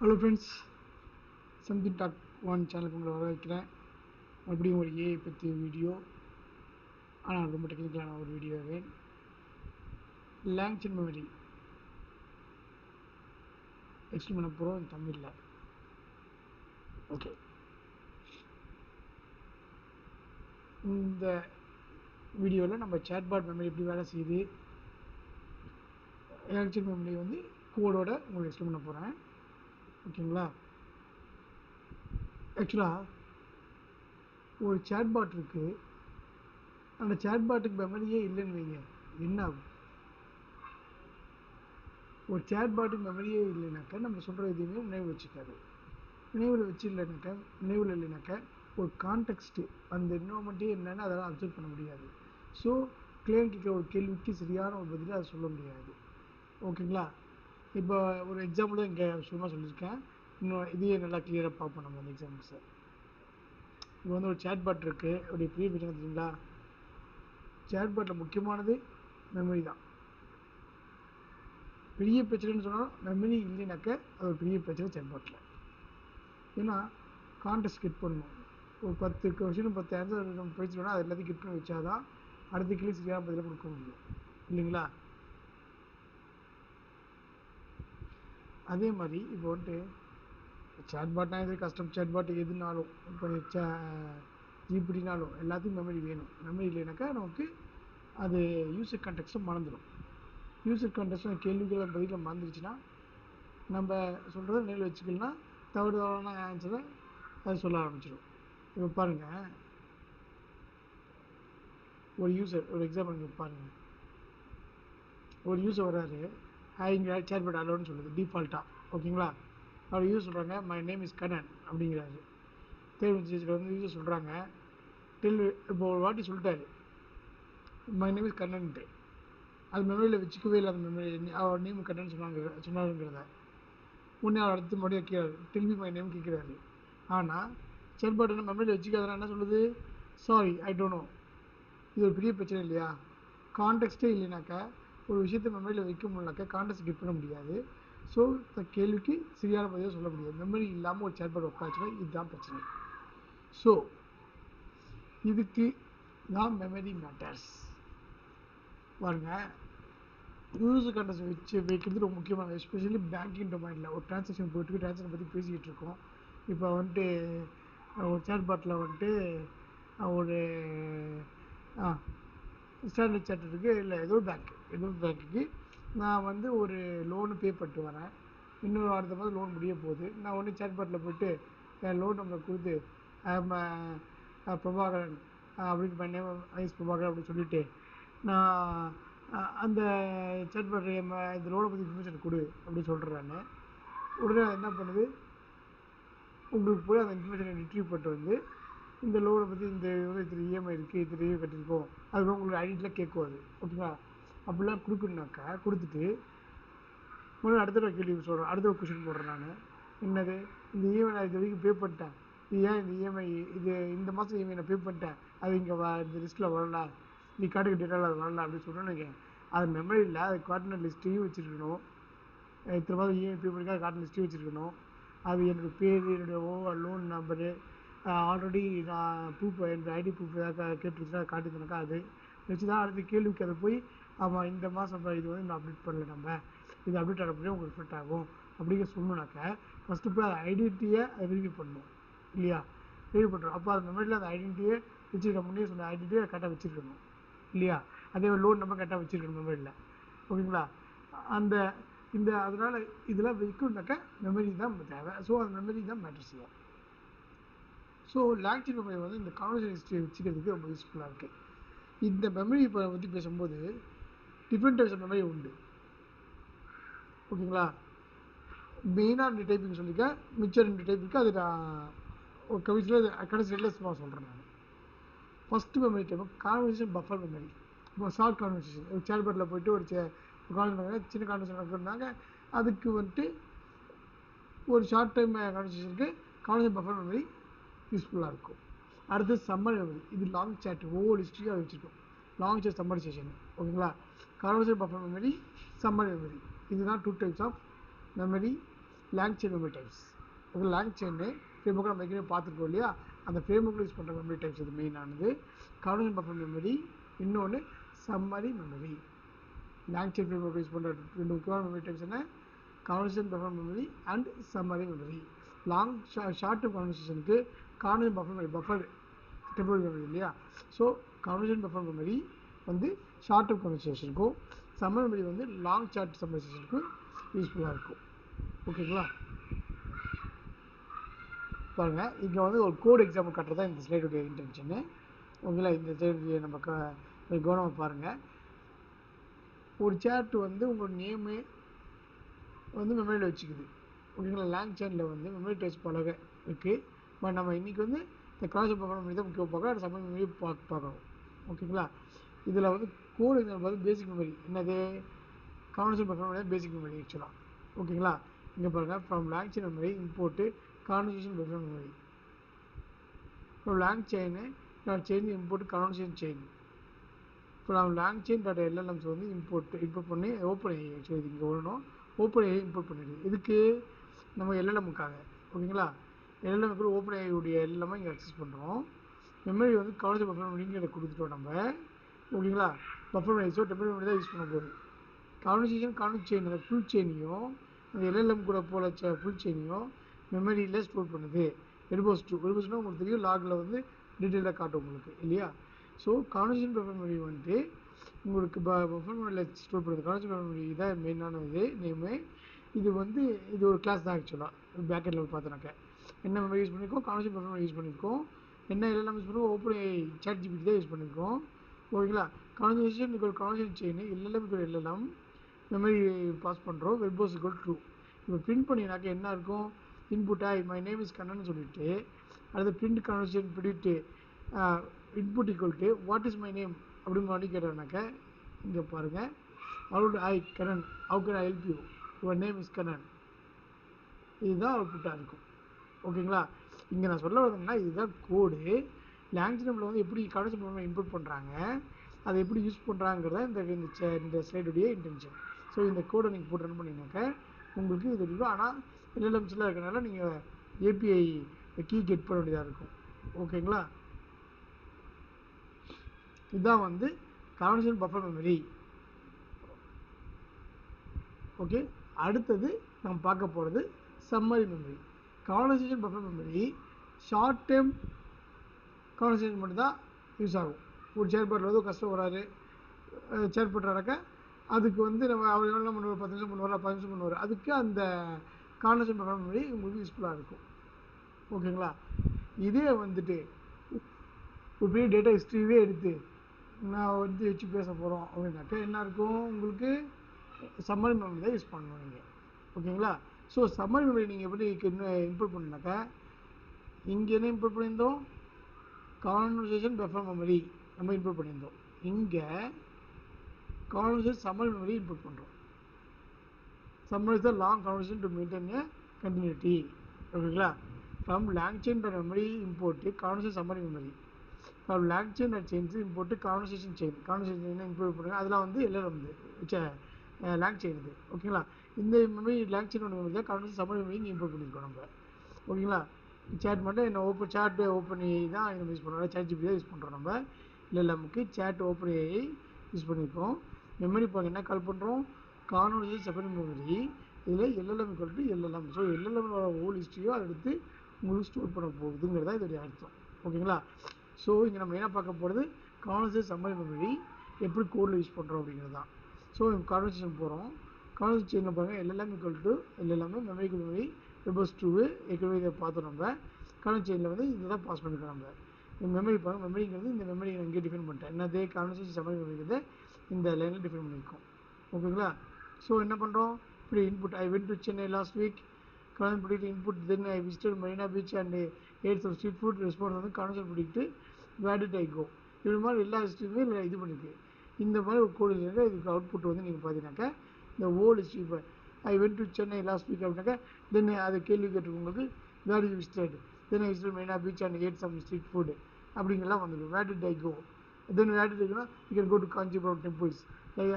Hello friends something talk one சேனலுக்கு உங்களை வர வைக்கிறேன் மறுபடியும் ஒரு ஏஐ பற்றிய வீடியோ ஆனால் ரொம்ப டெக்னிக்கலான ஒரு வீடியோ வீடியோவே லேங்க்சன் மெமரி எக்ஸ்பிளைன் பண்ண போகிறோம் தமிழில். ஓகே இந்த வீடியோவில் நம்ம சேட்பாட் மெமரி எப்படி வேலை செய்யுது? லேங்க்சன் மெமரி வந்து கோடோட உங்களுக்கு எக்ஸ்பிளைன் பண்ண போகிறேன் ஓகேங்களா? ஆக்சுவலாக ஒரு சேட்பாட் இருக்குது அந்த சேட்பாட்டுக்கு மெமரியே இல்லைன்னு வைங்க. என்ன ஆகும்? ஒரு சேட்பாட்டுக்கு மெமரியே இல்லைனாக்கா நம்ம சொல்கிற எதுவுமே நினைவு வச்சுக்காது. நினைவில் வச்சு இல்லைனாக்கா நினைவில் இல்லைனாக்கா ஒரு கான்டெக்ஸ்ட்டு அந்த இன்வாமெண்ட்டே என்னென்னு அதெல்லாம் அப்சர்வ் பண்ண முடியாது. ஸோ கிளியன் கேட்குற ஒரு கேள்விக்கு சரியான ஒரு பதிலை அதை சொல்ல முடியாது. ஓகேங்களா? இப்போ ஒரு எக்ஸாம்பிள் இங்கே சும்மா சொல்லியிருக்கேன். இன்னும் இதையே நல்லா கிளியராக பார்ப்போம் நம்ம அந்த எக்ஸாம்பிள்ஸை இப்போ வந்து ஒரு சேட்பாட் இருக்குது அப்படி பெரிய பிரச்சனை தெரியுங்களா? சேட்பாட்டில் முக்கியமானது மெமரி தான். பெரிய பிரச்சனைன்னு சொன்னால் மெமரி இல்லைனாக்க அது ஒரு பெரிய பிரச்சனை சேட்பாட்டில் ஏன்னா கான்டெஸ்ட் கிட் பண்ணணும் ஒரு பத்து கொஷின் பத்து ஆன்சர் நம்ம படிச்சிட்டோம்னா அது எல்லாத்தையும் கிட் பண்ணி வச்சாதான் அடுத்த கிளி சரியான பதிலாக கொடுக்க முடியும். இல்லைங்களா? அதே மாதிரி இப்போ வந்துட்டு சேட்பாட்னா எது கஸ்டம் சேட்பாட் எதுனாலும் இப்போ சே ஜிபிடினாலும் எல்லாத்துக்கும் மெமரி வேணும். மெமரி இல்லைனாக்கா நமக்கு அது யூஸர் கான்டெக்ட்ஸை மறந்துடும் யூஸர் கான்டெக்ட் கேள்விகளை பதிலில் மறந்துடுச்சுன்னா நம்ம சொல்கிறத நினைவில் வச்சுக்கலாம் தவறு தவறான ஆன்சரை அது சொல்ல ஆரம்பிச்சிடும் இப்போ பாருங்கள் ஒரு யூஸர் ஒரு எக்ஸாம்பிள் பாருங்கள் ஒரு யூஸர் வர்றாரு இங்கே சேர்பட் அலோன்னு சொல்லுது டிஃபால்ட்டாக ஓகேங்களா? அவர் யூஸ் சொல்கிறாங்க மை நேம் இஸ் கண்ணன் அப்படிங்கிறாரு. தேர்வு வந்து யூஸ் சொல்கிறாங்க டெல் இப்போ ஒரு வாட்டி சொல்லிட்டாரு மை நேம் இஸ் கண்ணன்ட்டு அது மெமரியில் வச்சுக்கவே இல்லை அந்த மெமரி அவர் நேம் கண்ணன் சொன்னாங்க சொன்னாருங்கிறத. உடனே அவர் அடுத்து மறுபடியும் கேட்குறாரு டெல்வி மை நேம் கேட்குறாரு ஆனால் செயல்பாடு மெமரியில் வச்சுக்காதனா என்ன சொல்லுது? சாரி ஐ டோன்ட் நோ இது ஒரு பெரிய பிரச்சனை இல்லையா? கான்டெக்ட்டே இல்லைனாக்கா ஒரு விஷயத்தை மெமரியில் வைக்க முடியலனாக்கா கான்டெக்ட் கிட் பண்ண முடியாது. ஸோ இந்த கேள்விக்கு சரியான பதிலாக சொல்ல முடியாது. மெமரி இல்லாமல் ஒரு சேட்பாட் உட்காச்சுன்னா இதுதான் பிரச்சனை. ஸோ இதுக்கு தான் மெமரி மேட்டர்ஸ் பாருங்க. யூஸ் கண்டஸ் வச்சு வைக்கிறது ரொம்ப முக்கியமான எஸ்பெஷலி பேங்கிங் டொமைனில் ஒரு டிரான்சாக்ஷன் போயிட்டு டிரான்சாக்ஷன் பற்றி பேசிக்கிட்டு இருக்கோம். இப்போ வந்துட்டு ஒரு சேட்பாட்டில் வந்துட்டு ஒரு ஸ்டாண்டர்ட் சார்ட்டர் இல்லை ஏதோ பேங்க் ஏதோ பேங்க்குக்கு நான் வந்து ஒரு லோனு பே பண்ணிட்டு வரேன். இன்னொரு அடுத்த மாதம் லோன் முடிய போகுது. நான் உடனே சேட்பாட்டில் போய்ட்டு என் லோன் நம்பர் கொடுத்து பிரபாகரன் அப்படின்னு மை நேம் ஐஸ் பிரபாகரன் அப்படின்னு சொல்லிவிட்டு நான் அந்த சேட்பாட் இந்த லோனை பற்றி இன்ஃபர்மேஷன் கொடு அப்படின்னு சொல்கிறேன் உடனே என்ன பண்ணுது? உங்களுக்கு போய் அந்த இன்ஃபர்மேஷனை ரிட்ரீவ் பண்ணிட்டு வந்து இந்த லோனை பற்றி இந்த இத்தனை இஎம்ஐ இருக்குது இத்தனை இஎம்ஐ கட்டியிருக்கோம். அதுக்கப்புறம் உங்களுக்கு ஐடியில் கேட்கும் அது ஓகேங்களா அப்படிலாம் கொடுக்கணுனாக்கா கொடுத்துட்டு முதல்ல அடுத்த ஒரு கேள்வி சொல்கிறேன் அடுத்த ஒரு கொஷின் போடுறேன் நான். என்னது? இந்த இஎம்ஐ நான் இது வரைக்கும் பே பண்ணிட்டேன். இது ஏன் இந்த இஎம்ஐ இது இந்த மாதம் இஎம்ஐ நான் பே பண்ணிட்டேன். அது இங்கே வ இந்த லிஸ்ட்டில் வரல நீ காட்டுக்கு டேட்டாவில் அது வரல அப்படின்னு சொன்னோன்னு அது மெமரியில் அது காட்டின லிஸ்ட்டையும் வச்சுருக்கணும். இத்தனை மாதம் இஎம்ஐ பே பண்ணிக்க காட்டின லிஸ்ட்டையும் வச்சுருக்கணும். அது என்னோடய பேர் என்னுடைய ஓவர் லோன் நம்பரு ஆல்ரெடி நான் ப்ரூஃப் என்னோடய ஐடி ப்ரூஃப் ஏதாவது கேட்டுருச்சுன்னா காட்டியிருந்தேனாக்கா அது. வச்சு தான் அடுத்த கேள்விக்கு அதை போய் ஆமாம் இந்த மாதம் இது வந்து நான் அப்டேட் பண்ணல நம்ம. இது அப்டேட் ஆன உங்களுக்கு ரிஃப்ளெக்ட் ஆகும். அப்படிங்க சொன்னோன்னாக்கா ஃபஸ்ட்டு போய் அந்த ஐடென்டிட்டியை அதை வெரிஃபை பண்ணணும் இல்லையா? வெரிஃபை பண்ணுறோம் அப்போ அந்த மெமரியில் அந்த ஐடென்டிட்டியை வச்சுருக்க முன்னே சொன்ன ஐடென்டிட்டியை கரெக்டாக வச்சுருக்கணும். இல்லையா? அதே மாதிரி லோன் நம்ம கரெக்டாக வச்சுருக்கணும் மெமரியில் ஓகேங்களா? அந்த இந்த அதனால் இதெல்லாம் வைக்கணுனாக்கா மெமரி தான் தேவை. ஸோ அந்த மெமரி தான் மேட்டர் செய்யும் ஸோ லாக்டிவ் மெமரி வந்து இந்த கான்வர்சேஷன் ஹிஸ்ட்ரி வச்சுக்கிறதுக்கு ரொம்ப யூஸ்ஃபுல்லாக இருக்குது இந்த மெமரி இப்போ பற்றி பேசும்போது டிஃப்ரெண்ட் டைப்ஸ் ஆஃப் மெமரி உண்டு. ஓகேங்களா? மெயினாக ரெண்டு டைப்பிங் சொல்லியிருக்கேன் மிச்சம் ரெண்டு டைப்புக்கு அது நான் ஒரு கவிச்சில் கடைசி ரெண்டு சும்மா சொல்கிறேன் நான். First memory type conversation buffer memory இப்போ ஷார்ட் கான்வர்சேஷன் ஒரு சேர்பேட்டில் போயிட்டு ஒரு சே கான்வர்சேஷன் சின்ன கான்வர்சேஷன் நடக்கிறாங்க அதுக்கு வந்துட்டு ஒரு ஷார்ட் டைம் கான்வர்சேஷனுக்கு கான்வர்சேஷன் பஃபர் மெமரி யூஸ்ஃபுல்லாக இருக்கும். அடுத்து சம்மர் மெமரி இது லாங் சேட் ஒவ்வொரு ஹிஸ்ட்ரியும் அதை வச்சுருக்கோம். லாங் சேட் சம்மர் செஷன் ஓகேங்களா? Conversation buffer memory summary memory இதுதான் two types of memory LangChain memory types okay LangChain framework நம்ம ஏற்கனவே பார்த்துருக்கோம் இல்லையா? அந்த ஃப்ரேம்ஒர்க்கில் யூஸ் பண்ணுற மெமரி டைப்ஸ் இது மெயினானது கார்னேஷன் பஃபர் மெமரி இன்னொன்று summary memory LangChain framework use பண்ணுற ரெண்டு முக்கியமான மெமரி டைப்ஸ் என்ன? Conversation buffer memory and summary memory long Shah short கான்வர்சேஷனுக்கு கான்வர்சேஷன் பஃபர் மாதிரி பஃபர் டெம்பரரி மெமரி இல்லையா? ஸோ கான்வர்சேஷன் பஃபர் மெமரி வந்து ஷார்ட் டேர்ம் கான்வர்சேஷனுக்கும் சம்மர் மெமரி வந்து லாங் சார்ட் சம்மரைசேஷனுக்கும் யூஸ்ஃபுல்லாக இருக்கும். ஓகேங்களா பாருங்கள் இங்கே வந்து ஒரு கோட் எக்ஸாம்பிள் காட்டுறது தான் இந்த ஸ்லைடுடைய இன்டென்ஷனு உங்களை இந்த ஸ்லைடுடைய நம்ம க கவனமாக பாருங்கள் ஒரு சேட் வந்து உங்கள் நேமு வந்து மெமரியில் வச்சுக்குது. ஓகேங்களா லாங் சேட்டில் வந்து மெமரி டச் பழக இருக்குது பட் நம்ம இன்றைக்கி வந்து இந்த கிராஸ் பக்கம் மெமரி தான் முக்கியம் பார்க்கலாம் அது சம்மர் மெமரி பார்க்க பார்க்கணும். ஓகேங்களா இதில் வந்து கோட் எக்ஸாம்பிள் பார்த்து பேசிக் மெமரி என்னது? கான்வர்சேஷன் பஃபர் பேசிக் மெமரி ஆக்சுவலாக ஓகேங்களா இங்கே பாருங்கள் from LangChain memory import conversation buffer memory from LangChain dot chain import conversation chain from LangChain dot LLMs வந்து இம்போர்ட் இம்போர்ட் பண்ணி ஓப்பன் ஏஐ ஆக்சுவலி இங்கே வரணும் ஓப்பன் ஏஐ இம்போர்ட் பண்ணிடுது. இதுக்கு நம்ம எல்எல்எம்முக்காக ஓகேங்களா எல்எல்எம் கூட ஓப்பன் ஏஐயுடைய எல்லாமே இங்கே அக்சஸ் பண்ணுறோம் மெமரி வந்து காலேஜ் பஃபர் மெமரிங்கிறத கொடுத்துட்டோம் நம்ம. ஓகேங்களா? Buffer memory so temporary memory தான் யூஸ் பண்ண போகுது கான்வர்சேஷன் கான்வெக்ட் செயின் அந்த ஃபுல் செயினையும் அந்த எல்எல்எம் கூட போல ஃபுல் செயினையும் மெமரியில் ஸ்டோர் பண்ணுது. எல்போஸ் டூ வெரிபோஸ்னால் உங்களுக்கு தெரியும் லாகில் வந்து டீட்டெயிலாக காட்டும் உங்களுக்கு இல்லையா? ஸோ கான்வர்சேஷன் பஃபர் மெமரி வந்துட்டு உங்களுக்கு பஃபர் மெமரியில் ஸ்டோர் பண்ணுறது கான்வர்சேஷன் பஃபர் மெமரி தான் மெயினான இது நேமு இது வந்து இது ஒரு கிளாஸ் தான் ஆக்சுவலாக பேக்கெட் லெவல் பார்த்தோன்னாக்க என்ன மெமரி யூஸ் பண்ணியிருக்கோம் கான்வர்சேஷன் பஃபர் மெமரி யூஸ் பண்ணியிருக்கோம் என்ன எல்லாம் யூஸ் பண்ணுறோம் ஓப்பன் சேட் ஜிபிடி தான் யூஸ் பண்ணியிருக்கோம் ஓகேங்களா கான்வர்சேஷன் இப்போ கான்வர்சேஷன் செயின் எல்லாம் இப்போ எல்லாம் மெமரி பாஸ் பண்ணுறோம் வெர்போஸ் இக்குவல் ட்ரூ இப்போ பிரிண்ட் பண்ணினாக்க என்ன இருக்கும்? இன்புட்டாக மை நேம் இஸ் கண்ணன் சொல்லிட்டு அடுத்து print conversation பிடிட்டு input equal to what is my name அப்படின்னு மாதிரி கேட்டோம்னாக்க இங்கே பாருங்கள் out I Kannan how can I help you your name is Kannan. இதுதான் அவுட்புட்டாக இருக்கும். ஓகேங்களா? இங்கே நான் சொல்ல வரதுன்னா இதுதான் கோடு லாங்குவேஜ் நம்மள வந்து எப்படி கான்வர்சேஷன் ப்ரோக்ராம் இம்ப்ரூவ் பண்ணுறாங்க அதை எப்படி யூஸ் பண்ணுறாங்கிறத இந்த இந்த ச- இந்த ஸ்லைடுடைய இன்டென்ஷன் ஸோ இந்த கோடை நீங்கள் போட்டு ரன் பண்ணிங்கனாக்க உங்களுக்கு இது இருக்கும் ஆனால் எல்எல்எம்ஸில் இருக்கிறனால நீங்கள் ஏபிஐ கீ கெட் பண்ண வேண்டியதாக இருக்கும். ஓகேங்களா? இதுதான் வந்து கான்வர்சேஷன் பஃபர் மெமரி ஓகே? அடுத்தது நம்ம பார்க்க போகிறது summary memory conversation buffer memory short term conversation மட்டும் தான் யூஸ் ஆகும். ஒரு செயற்பாட்டில் வந்து கஷ்டம் வராரு செயல்பட்டுறாக்க அதுக்கு வந்து நம்ம அவர் எவ்வளோ பண்ணுவார் பத்து நிமிஷம் பண்ணுவார் பதினஞ்சு நிமிஷம் பண்ணுவார் அதுக்கு அந்த கான்வர்சேஷன் பஃபர் மெமரி உங்களுக்கு யூஸ்ஃபுல்லாக இருக்கும். ஓகேங்களா? இதே வந்துட்டு ஒரு பெரிய டேட்டா ஹிஸ்ட்ரியவே எடுத்து நான் வந்து வச்சு பேச போகிறோம் அப்படின்னாக்கா என்ன இருக்கும்? உங்களுக்கு சம்மரி மெமரி தான் யூஸ் பண்ணுவோம் நீங்கள் ஓகேங்களா? ஸோ சமர் மெமரி நீங்கள் எப்படி இம்ப்ரூவ் பண்ணாக்கா இங்கே என்ன இம்ப்ரூவ் பண்ணியிருந்தோம். கான்வர்சேஷன் பஃபர் மெமரி நம்ம இம்ப்ரூவ் பண்ணியிருந்தோம். இங்கே கான்வர்சேஷன் சமர் மெமரி இம்போர்ட் பண்ணுறோம் summary the long conversation to maintain a continuity ஓகேங்களா from LangChain memory import conversation summary memory from LangChain at chains import conversation chain conversation chain improve பண்ணுங்கள் அதெல்லாம் வந்து எல்லாம் வந்து லாங் செயின் இது. ஓகேங்களா? இந்த மெமரி லாங் ஒன்று மெமரி தான் கான்வர்சேஷன் தமிழ் மெமரி இம்ப்ரூவ் பண்ணியிருக்கோம் நம்ம. ஓகேங்களா? சேட் மட்டும் என்ன ஓப்பன் சேட் ஓப்பன் ஏஐ தான் நம்ம யூஸ் பண்ணுறோம் சேட் ஜிபி தான் யூஸ் பண்ணுறோம் நம்ம. இல்லை நமக்கு சேட் ஓப்பன் ஏஐ யூஸ் பண்ணியிருக்கோம் மெமரி பார்க்க என்ன கால் பண்ணுறோம் காணொலி செப்பரேட் மெமரி இதில் LLM equal LLM so LLM whole ஹிஸ்ட்ரியோ அதை எடுத்து உங்களுக்கு ஸ்டோர் பண்ண போகுதுங்கிறதா இதோடைய அர்த்தம். ஓகேங்களா? ஸோ இங்கே நம்ம என்ன பார்க்க போகிறது கான்வர்சேஷன் சம்மரி மெமரி எப்படி கோடில் யூஸ் பண்ணுறோம் அப்படிங்கிறது தான் ஸோ கான்வர்சேஷன் போகிறோம் கான்வர்சேஷன் என்ன பாருங்கள் LLM equal to LLM memory memory verbose true ஏற்கனவே இதை பார்த்தோம் நம்ம. கரண்ட் செயினில் வந்து இதை தான் பாஸ் பண்ணிக்கிறோம் நம்ம. இந்த மெமரி பாருங்கள் மெமரிங்கிறது இந்த மெமரி நான் இங்கே டிஃபைன் பண்ணிட்டேன். என்னது? கான்வர்சேஷன் செமரி மெமரிங்கிறது இந்த லைனில் டிஃபைன் பண்ணியிருக்கோம். ஓகேங்களா? ஸோ என்ன பண்ணுறோம் இப்படி input I went to Chennai last week conversation predict input then I visited Marina beach and eats of street food response வந்து கான்வர்சேஷன் பிடிக்கிட்டு வேடிட் டிட் ஐ கோ இது மாதிரி எல்லா ஸ்ட்ரீட்டுமே இது பண்ணியிருக்கு இந்த மாதிரி ஒரு கோடு இருக்குது இதுக்கு அவுட்புட் வந்து நீங்கள் பார்த்தீங்கன்னாக்கா இந்த old cipher I went to Chennai last week அப்படின்னாக்கா தென் அதை கேள்வி கேட்டிருக்கவங்களுக்கு where you visited then I visit Marina beach and ate some street food அப்படிங்கெல்லாம் வந்துடும். Where did I go then where did Aina you can go to Kanchipuram temples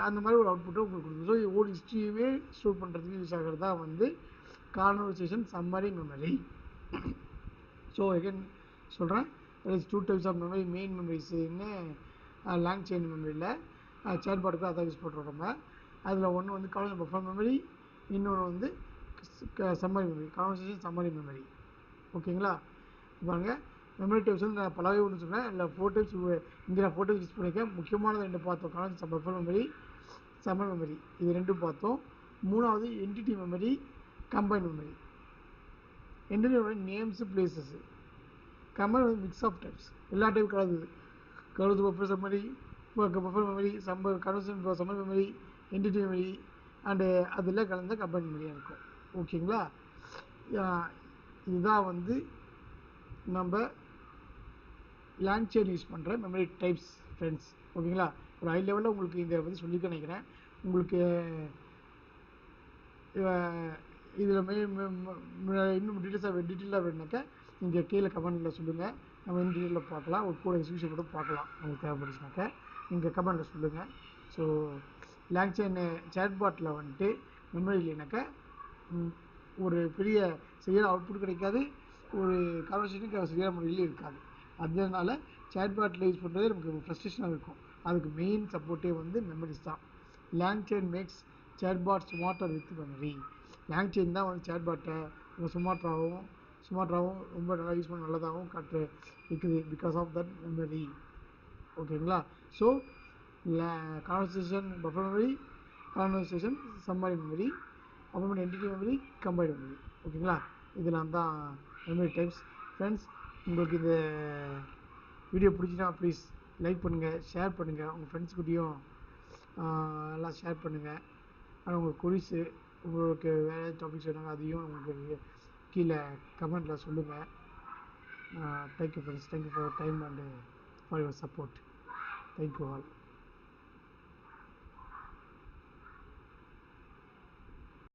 அந்த மாதிரி ஒரு அவுட்புட்டை உங்களுக்கு கொடுக்கும். ஸோ ஓல்டு ஹிஸ்ட்ரியுமே ஸ்டோர் பண்ணுறதுக்கு யூஸ் ஆகிறது தான் வந்து conversation summary memory so again சொல்கிறேன் is two types of memory main மெமரிஸ்ன்னு LangChain மெமரியில் சேட்பாட்டுக்கு அதான் யூஸ் பண்ணுறோம் நம்ம. அதில் ஒன்று வந்து காலேஜ் பஃபர் மெமரி இன்னொன்று வந்து summary memory conversation summary memory ஓகேங்களா? பாருங்கள் மெமரி டைப்ஸ் வந்து நான் பலவே ஒன்று சொன்னேன் இல்லை ஃபோர் டைப்ஸ் இங்கே நான் ஃபோர் டைப்ஸ் யூஸ் பண்ணியிருக்கேன் முக்கியமானது ரெண்டு பார்த்தோம். College buffer memory summary memory இது ரெண்டும் பார்த்தோம். மூணாவது entity memory combine memory entity memory names places combine வந்து மிக்ஸ் ஆஃப் டைப்ஸ் எல்லா டைப் கலந்தது கலந்து buffer summary buffer memory summary conversation summary memory entertainment and அதில் கலந்த கம்பைன் மெமரியாக இருக்கும். ஓகேங்களா இதுதான் வந்து நம்ம லேண்ட் யூஸ் பண்ணுற மெமரி டைப்ஸ் ஃப்ரெண்ட்ஸ் ஓகேங்களா ஒரு ஹை லெவலில் உங்களுக்கு இதை பற்றி சொல்லிக்க நினைக்கிறேன். உங்களுக்கு இதில் மே இன்னும் டீட்டெயில்ஸாக டீட்டெயிலாக வேணுனாக்கா நீங்கள் கீழே கமெண்டில் சொல்லுங்கள் நம்ம இன்னும் டீட்டெயிலில் பார்க்கலாம். ஒரு கூட எக்ஸிபிஷன் கூட பார்க்கலாம். உங்களுக்கு தேவைப்படுச்சுனாக்கா நீங்கள் கமெண்டில் சொல்லுங்கள் ஸோ லேண்ட் செயின் சேட்பாட்டில் வந்துட்டு மெமரி இல்லைனாக்கா ஒரு பெரிய சரியான அவுட்புட் கிடைக்காது. ஒரு கான்வர்சேஷனுக்கு சரியான முறையில் இருக்காது. அதனால சேட்பாட்டில் யூஸ் பண்ணுறது நமக்கு ஃப்ரஸ்ட்ரேஷனாக இருக்கும். அதுக்கு மெயின் சப்போர்ட்டே வந்து மெமரிஸ் தான். LangChain makes chatbot smarter with memory LangChain தான் வந்து சேட்பாட்டை ரொம்ப ஸ்மார்ட்டாகவும் ஸ்மார்ட்டாகவும் ரொம்ப நல்லா யூஸ் பண்ண நல்லதாகவும் காட்டு இருக்குது பிகாஸ் ஆஃப் தட் மெமரி ஓகேங்களா so conversation buffer memory conversation summary memory அப்புறமேட்டு என்டிட்டி மெமரி கம்பைன்ட் மெமரி ஓகேங்களா? இதெல்லாம் தான் மெமரி டைப்ஸ் ஃப்ரெண்ட்ஸ் உங்களுக்கு இந்த வீடியோ பிடிச்சினா ப்ளீஸ் லைக் பண்ணுங்கள் ஷேர் பண்ணுங்கள் உங்கள் ஃப்ரெண்ட்ஸ்கிட்டையும் எல்லாம் ஷேர் பண்ணுங்கள் ஆனால் உங்களுக்கு கொரிஸு உங்களுக்கு வேறு டாபிக்ஸ் வேணுங்க அதையும் உங்களுக்கு கீழே கமெண்ட்டில் சொல்லுங்கள் thank you friends thank you for time and for your support thank you all